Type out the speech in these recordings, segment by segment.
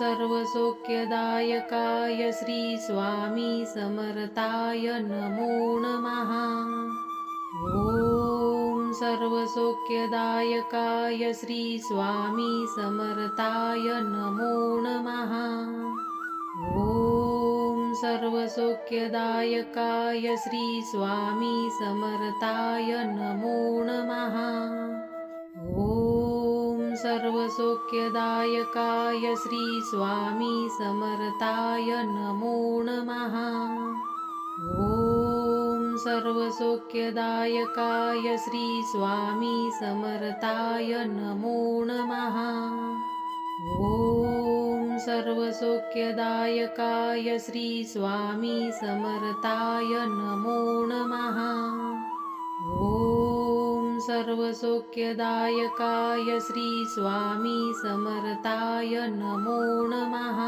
सर्वसौख्यदायकाय श्रीस्वामी समर्थाय नमो नमः। ॐ सर्वसौख्यदायकाय श्रीस्वामी समर्थाय नमो नमः। ॐ सर्वसौख्यदायकाय श्रीस्वामी समर्थाय नमो नमः सर्वसौख्यदायकाय श्रीस्वामी समर्थाय नमो नमः। ॐ सर्वसौख्यदायकाय श्रीस्वामी समर्थाय नमो नमः। ॐ सर्वसौख्यदायकाय श्रीस्वामी समर्थाय नमो नमः। ॐ सर्वसौख्यदायकाय श्रीस्वामी समर्थाय नमो नमः।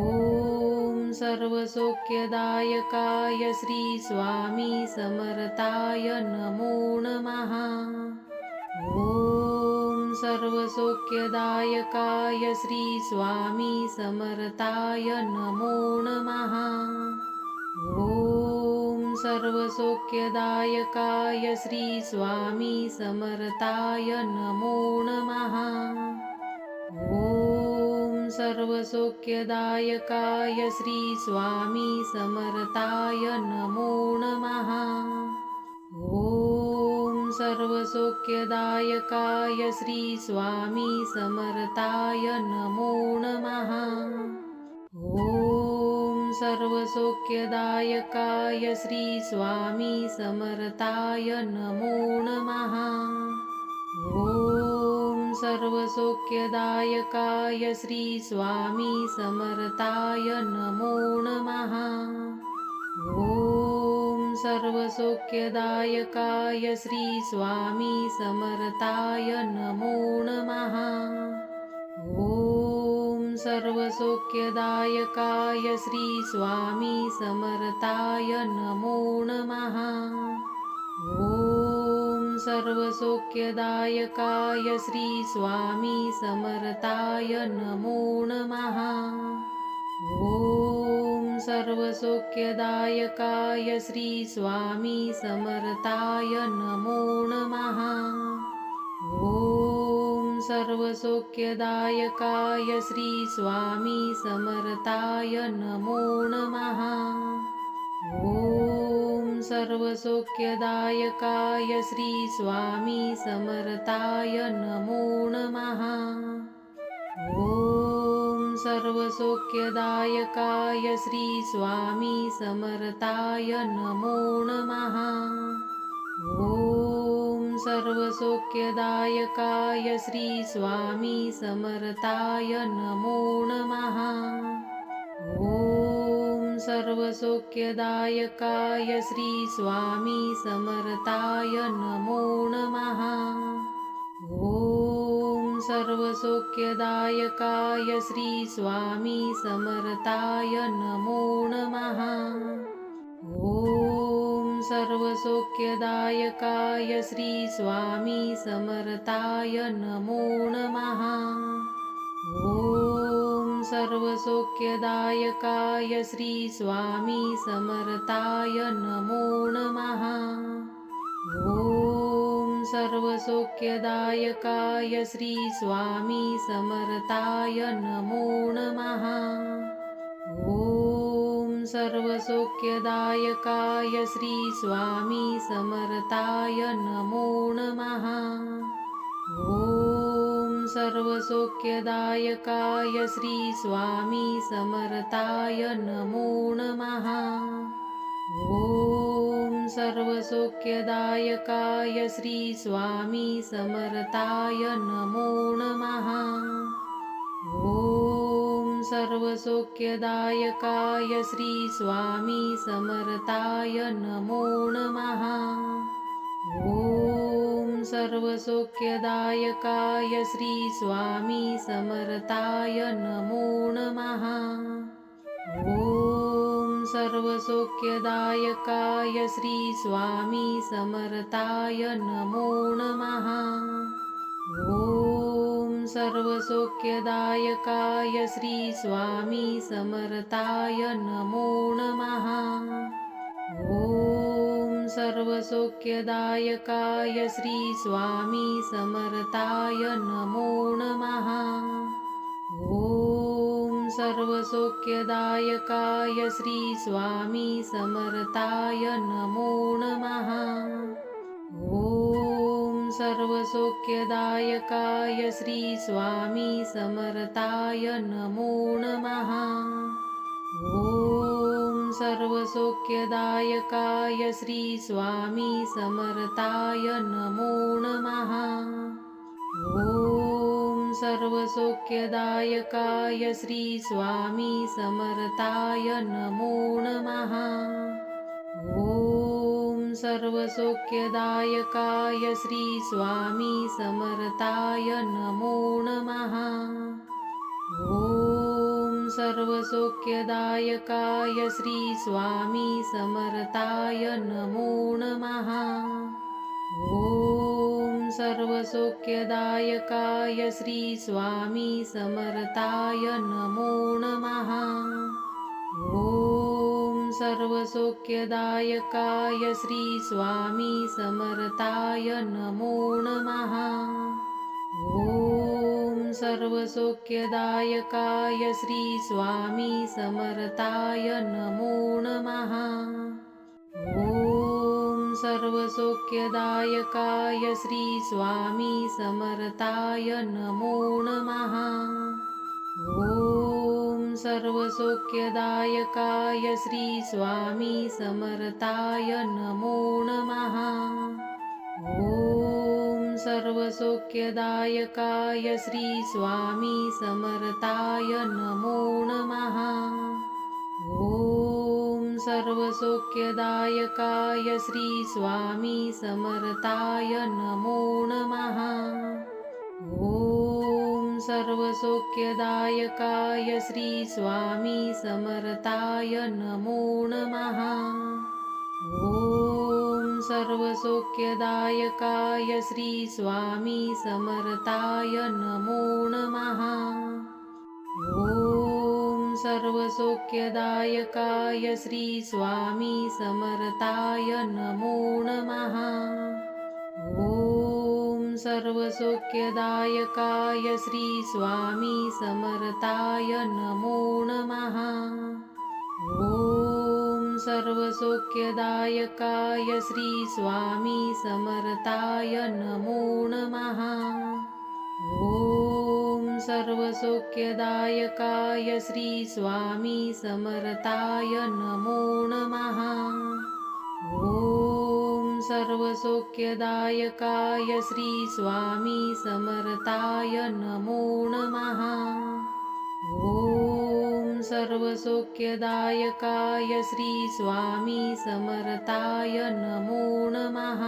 ॐ सर्वसौख्यदायकाय श्रीस्वामी समर्थाय नमो नमः। ॐ सर्वसौख्यदायकाय श्रीस्वामी समर्थाय नमो नमः। ॐ सर्वसौख्यदायकाय श्रीस्वामी समर्थाय नमो नमः। ॐ सर्वसौख्यदायकाय श्रीस्वामी समर्थाय नमो नमः। ॐ सर्वसौख्यदायकाय श्रीस्वामी समर्थाय नमो नमः। ॐ सर्वसौख्यदायकाय श्रीस्वामी समर्थाय नमो नमः। ॐ सर्वसौख्यदायकाय श्रीस्वामी समर्थाय नमो नमः। ॐ सर्वसौख्यदायकाय श्रीस्वामी समर्थाय नमो नमः। ॐ सर्वसौख्यदायकाय श्रीस्वामी समर्थाय नमो नमः। ॐ सर्वसौख्यदायकाय श्रीस्वामी समर्थाय नमो नमः। ॐ सर्वसौख्यदायकाय श्रीस्वामी समर्थाय नमो नमः। ॐ सर्वसौख्यदायकाय श्रीस्वामी समर्थाय नमो नमः। ॐ सर्वसौख्यदायकाय श्रीस्वामी समर्थाय नमो नमः। ॐ सर्वसौख्यदायकाय श्रीस्वामी समर्थाय नमो नमः। ॐ सर्वसौख्यदायकाय श्रीस्वामी समर्थाय नमो नमः। ॐ सर्वसौख्यदायकाय श्रीस्वामी समर्थाय नमो नमः। ॐ सर्वसौख्यदायकाय श्रीस्वामी समर्थाय नमो नमः। ॐ सर्वसौख्यदायकाय श्रीस्वामी समर्थाय नमो नमः। ॐ सर्वसौख्यदायकाय श्रीस्वामी समर्थाय नमो नमः। ॐ सर्वसौख्यदायकाय श्रीस्वामी समर्थाय नमो नमः। ॐ सर्वसौख्यदायकाय श्रीस्वामी समर्थाय नमो नमः। ॐ सर्वसौख्यदायकाय श्रीस्वामी समर्थाय नमो नमः। ॐ सर्वसौख्यदायकाय श्रीस्वामी समर्थाय नमो नमः। ॐ सर्वसौख्यदायकाय श्रीस्वामी समर्थाय नमो नमः। ॐ सर्वसौख्यदायकाय श्रीस्वामी समर्थाय नमो नमः। ॐ सर्वसौख्यदायकाय श्रीस्वामी समर्थाय नमो नमः। ॐ सर्वसौख्यदायकाय श्री स्वामी समर्थाय नमो नमः। ॐ सर्वसौख्यदायकाय श्री स्वामी समर्थाय नमो नमः। ॐ सर्वसौख्यदायकाय श्री स्वामी समर्थाय नमो नमः। ॐ सर्वसौख्यदायकाय श्री स्वामी समर्थाय नमो नमः। ॐ सर्वसौख्यदायकाय श्री स्वामी समर्थाय नमो नमः। ॐ सर्वसौख्यदायकाय श्री स्वामी समर्थाय नमो नमः। ॐ सर्वसौख्यदायकाय श्री स्वामी समर्थाय नमो नमः। ॐ सर्वसौख्यदायकाय श्री स्वामी समर्थाय नमो नमः। ॐ सर्वसौख्यदायकाय श्री स्वामी समर्थाय नमो नमः। ॐ सर्वसौख्यदायकाय श्री स्वामी समर्थाय नमो नमः। ॐ सर्वसौख्यदायकाय श्री स्वामी समर्थाय नमो नमः। ॐ सर्वसौख्यदायकाय श्री स्वामी समर्थाय नमो नमः ॐ सर्वसौख्यदायकाय श्री स्वामी समर्थाय नमो नमः। ॐ सर्वसौख्यदायकाय श्री स्वामी समर्थाय नमो नमः। ॐ सर्वसौख्यदायकाय श्री स्वामी समर्थाय नमो नमः। ॐ सर्वसौख्यदायकाय श्री स्वामी समर्थाय नमो नमः। ॐ सर्वसौख्यदायकाय श्री स्वामी नमो नमः। ॐ सर्वसौख्यदायकाय श्री स्वामी नमो नमः। ॐ सर्वसौख्यदायकाय श्री स्वामी समर्थाय नमो। ॐ सर्वसौख्यदायकाय श्री स्वामी नमो नमः। ॐ सर्वसौख्यदायकाय श्री स्वामी नमो नमः। ॐ सर्वसौख्यदायकाय श्रीस्वामी समर्थाय नमो नमः। ॐ सर्वसौख्यदायकाय श्री स्वामी समर्थाय नमो नमः।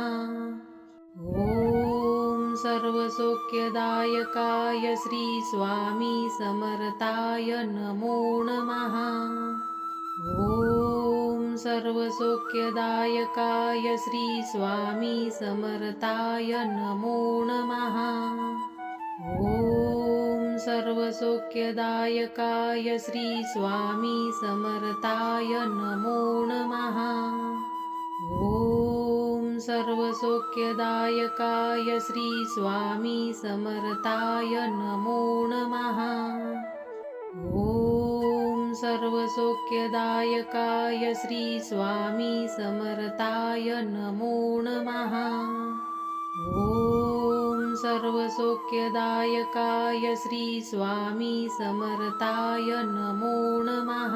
ॐ सर्वसौख्यदायकाय श्री स्वामी समर्थाय नमो नमः। ॐ सर्वसौख्यदायकाय श्री स्वामी समर्थाय नमो नमः। ॐ सर्वसौख्यदायकाय श्री स्वामी समर्थाय नमो नमः। ॐ सर्वसौख्यदायकाय श्री स्वामी समर्थाय नमो नमः। ॐ सर्वसौख्यदायकाय श्री स्वामी समर्थाय नमो नमः। ॐ सर्वसौख्यदायकाय श्री स्वामी समर्थाय नमो नमः।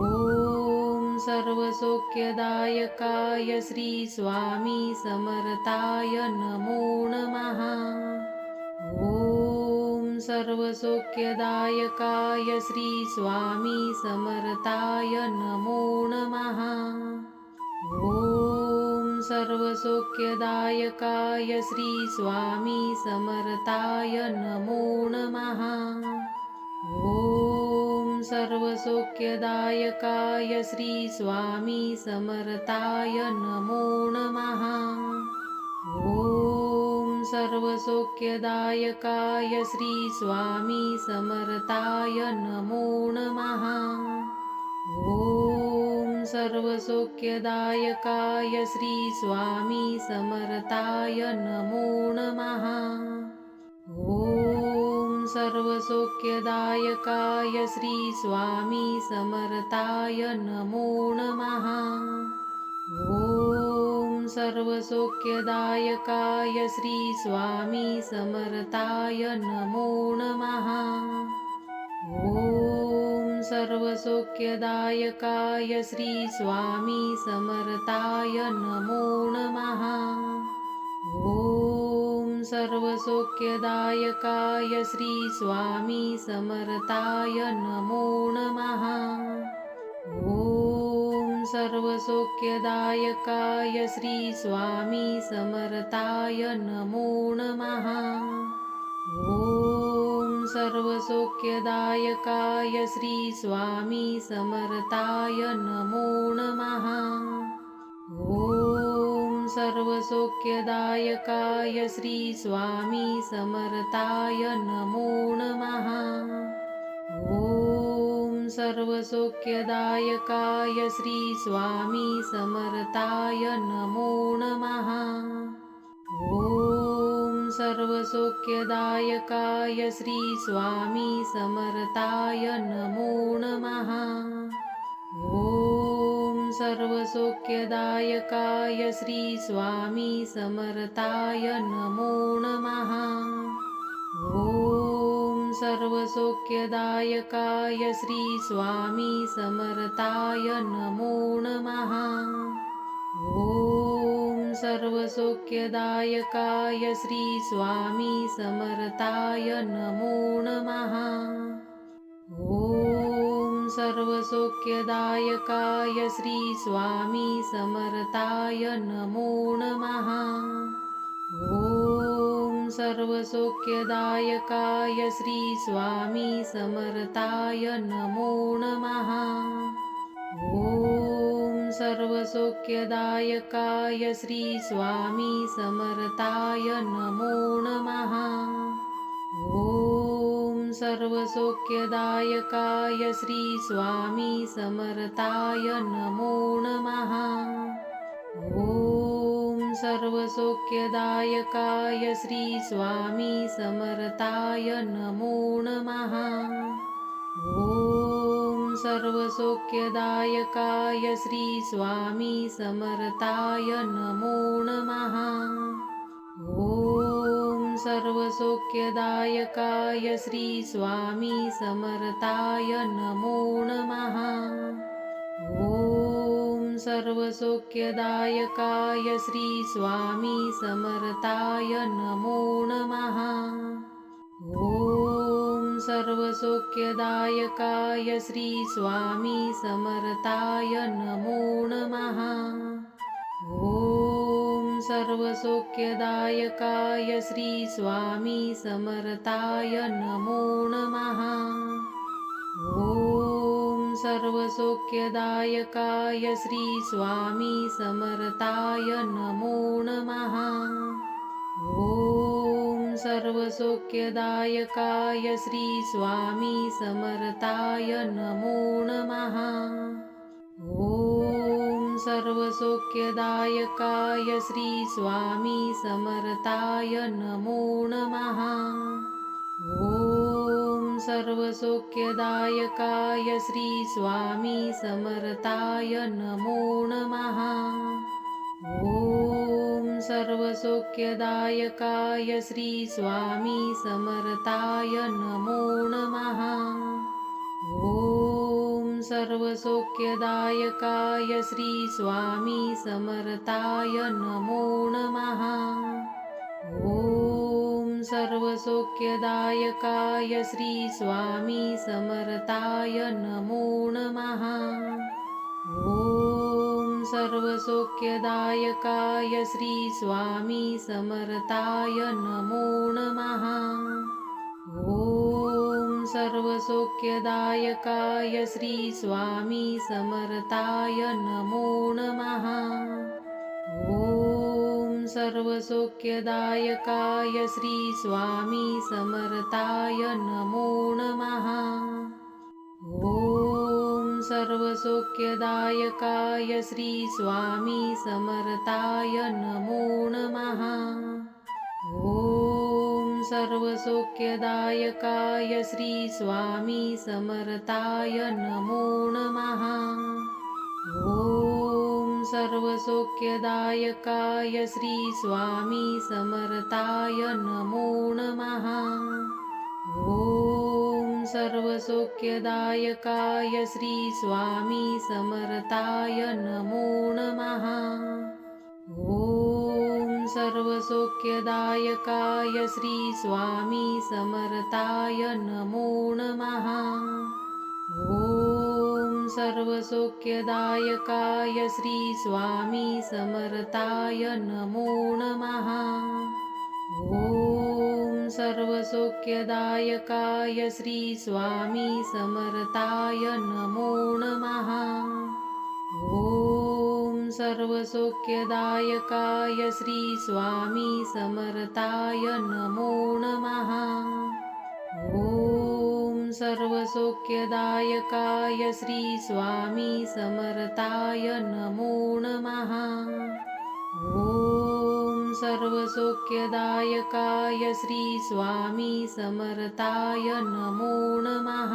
ॐ सर्वसौख्यदायकाय श्री स्वामी समर्थाय नमो नमः। ॐ सर्वसौख्यदायकाय श्री स्वामी समर्थाय नमो नमः। ॐ सर्वसौख्यदायकाय श्री स्वामी समर्थाय नमो नमः। ॐ सर्वसौख्यदायकाय श्री स्वामी समर्थाय नमो नमः। ॐ सर्वसौख्यदायकाय श्री स्वामी समर्थाय नमो नमः। ॐ सर्वसौख्यदायकाय श्री स्वामी समर्थाय नमो नमः। ॐ सर्वसौख्यदायकाय श्री स्वामी समर्थाय नमो नमः। ॐ सर्वसौख्यदायकाय श्री स्वामी समर्थाय नमो नमः। ॐ सर्वसौख्यदायकाय श्री स्वामी समर्थाय नमो नमः। ॐ सर्वसौख्यदायकाय श्री स्वामी समर्थाय नमो नमः। ॐ सर्वसौख्यदायकाय श्री स्वामी समर्थाय नमो नमः। ॐ सर्वसौख्यदायकाय श्री स्वामी समर्थाय नमो नमः। ॐ सर्वसौख्यदायकाय श्री स्वामी समर्थाय नमो नमः। ॐ सर्वसौख्यदायकाय श्री स्वामी समर्थाय नमो नमः। ॐ सर्वसौख्यदायकाय श्रीस्वामी समर्थाय नमो नमः। ॐ सर्वसौख्यदायकाय श्री स्वामी समर्थाय नमो नमः। ॐ सर्वसौख्यदायकाय श्री स्वामी नमो नमः। ॐ सर्वसौख्यदायकाय श्री स्वामी नमो नमः। ॐ सर्वसौख्यदायकाय श्री स्वामी समर्थाय नमो नमः। ॐ सर्वसौख्यदायकाय श्री स्वामी समर्थाय नमो नमः। ॐ सर्वसौख्यदायकाय श्री स्वामी समर्थाय नमो नमः। ॐ सर्वसौख्यदायकाय श्री स्वामी समर्थाय नमो नमः। ॐ सर्वसौख्यदायकाय श्री स्वामी समर्थाय नमो नमः। ॐ सर्वसौख्यदायकाय श्री स्वामी समर्थाय नमो नमः। ॐ सर्वसौख्यदायकाय श्री स्वामी समर्थाय नमो नमः सर्वसौख्यदायकाय श्री स्वामी समर्थाय नमो नमः। ॐ सर्वसौख्यदायकाय श्री स्वामी समर्थाय नमो नमः। ॐ सर्वसौख्यदायकाय श्री स्वामी समर्थाय नमो नमः। ॐ सर्वसौख्यदायकाय श्री स्वामी समर्थाय नमो नमः। ॐ सर्वसौख्यदायकाय श्री स्वामी समर्थाय नमो नमः। ॐ सर्वसौख्यदायकाय श्री स्वामी समर्थाय नमो नमः। सर्वसौख्यदायकाय श्री स्वामी समर्थाय नमो नमः। ॐ सर्वसौख्यदायकाय श्री स्वामी समर्थाय नमो नमः। ॐ सर्वसौख्यदायकाय श्री स्वामी समर्थाय नमो नमः। ॐ सर्वसौख्यदायकाय श्री स्वामी नमो नमः। ॐ सर्वसौख्यदायकाय श्री स्वामी नमो नमः। ॐ सर्वसौख्यदायकाय श्री स्वामी नमो नमः। ॐ सर्वसौख्यदायकाय श्री स्वामी समर्थाय नमो नमः। ॐ सर्वसौख्यदायकाय श्री स्वामी समर्थाय नमो नमः। ॐ सर्वसौख्यदायकाय श्री स्वामी समर्थाय नमो नमः। ॐ सर्वसौख्यदायकाय श्री स्वामी समर्थाय नमो नमः। ॐ सर्वसौख्यदायकाय श्री स्वामी समर्थाय नमो नमः। ॐ सर्वसौख्यदायकाय श्री स्वामी समर्थाय नमो नमः। ॐ सर्वसौख्यदायकाय श्री स्वामी समर्थाय नमो नमः। ॐ सर्वसौख्यदायकाय श्री स्वामी समर्थाय नमो नमः। ॐ सर्वसौख्यदायकाय श्री स्वामी समर्थाय नमो नमः। ॐ सर्वसौख्यदायकाय श्री स्वामी नमो नमः। ॐ सर्वसौख्यदायकाय श्री स्वामी नमो नमः